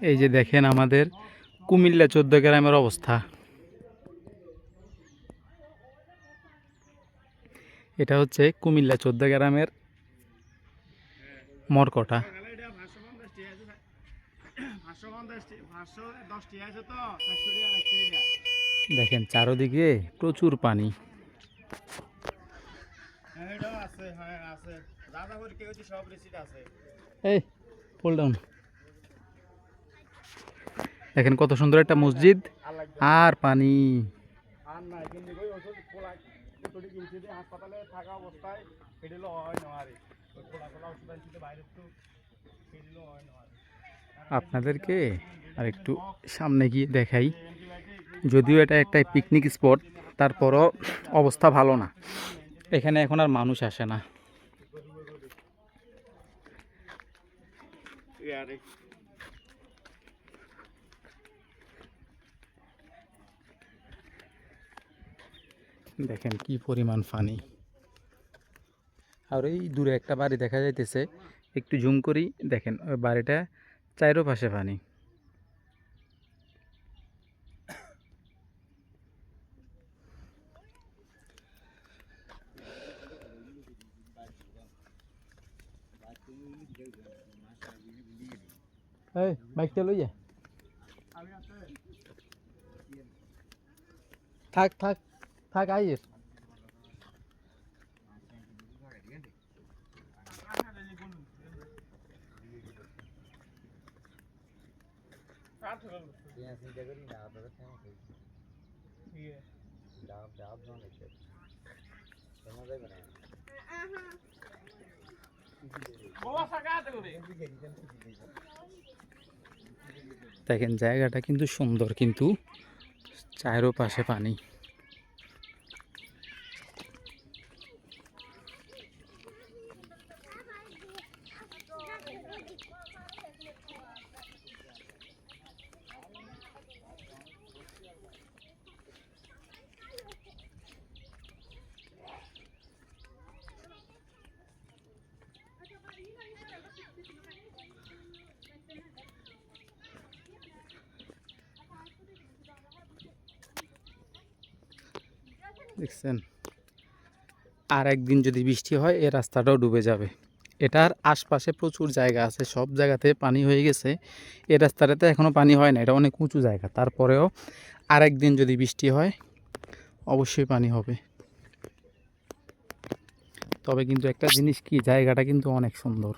এই যে দেখেন আমাদের কুমিল্লা চোদ্দ গ্রামের অবস্থা। এটা হচ্ছে কুমিল্লা চোদ্দ গ্রামের মরকটা। দেখেন চারোদিকে প্রচুর পানি। এই ফুল ডাউন দেখেন কত সুন্দর একটা মসজিদ আর পানি। আপনাদেরকে আর। একটু সামনে গিয়ে দেখাই। যদিও এটা একটা পিকনিক স্পট তারপরও অবস্থা ভালো না। এখানে এখন আর মানুষ আসে না। দেখেন কি পরিমাণ পানি আর এই দূরে একটা বাড়ি দেখা যাইতেছে, একটু জুম করি, দেখেন, ওই বাড়িটা চাইরো পাশে পানি বাইকটা লইয়া। থাক থাক। থাক আইয়ের দেখেন জায়গাটা কিন্তু সুন্দর কিন্তু চায়েরও পাশে পানি। দেখছেন? আর একদিন যদি বৃষ্টি হয় এই রাস্তাটাও ডুবে যাবে। এটার আশপাশে প্রচুর জায়গা আছে, সব জায়গাতে পানি হয়ে গেছে। এই রাস্তাটাতে এখনও পানি হয় না, এটা অনেক উঁচু জায়গা। তারপরেও আর একদিন যদি বৃষ্টি হয়, অবশ্যই পানি হবে। তবে কিন্তু একটা জিনিস কি, জায়গাটা কিন্তু অনেক সুন্দর।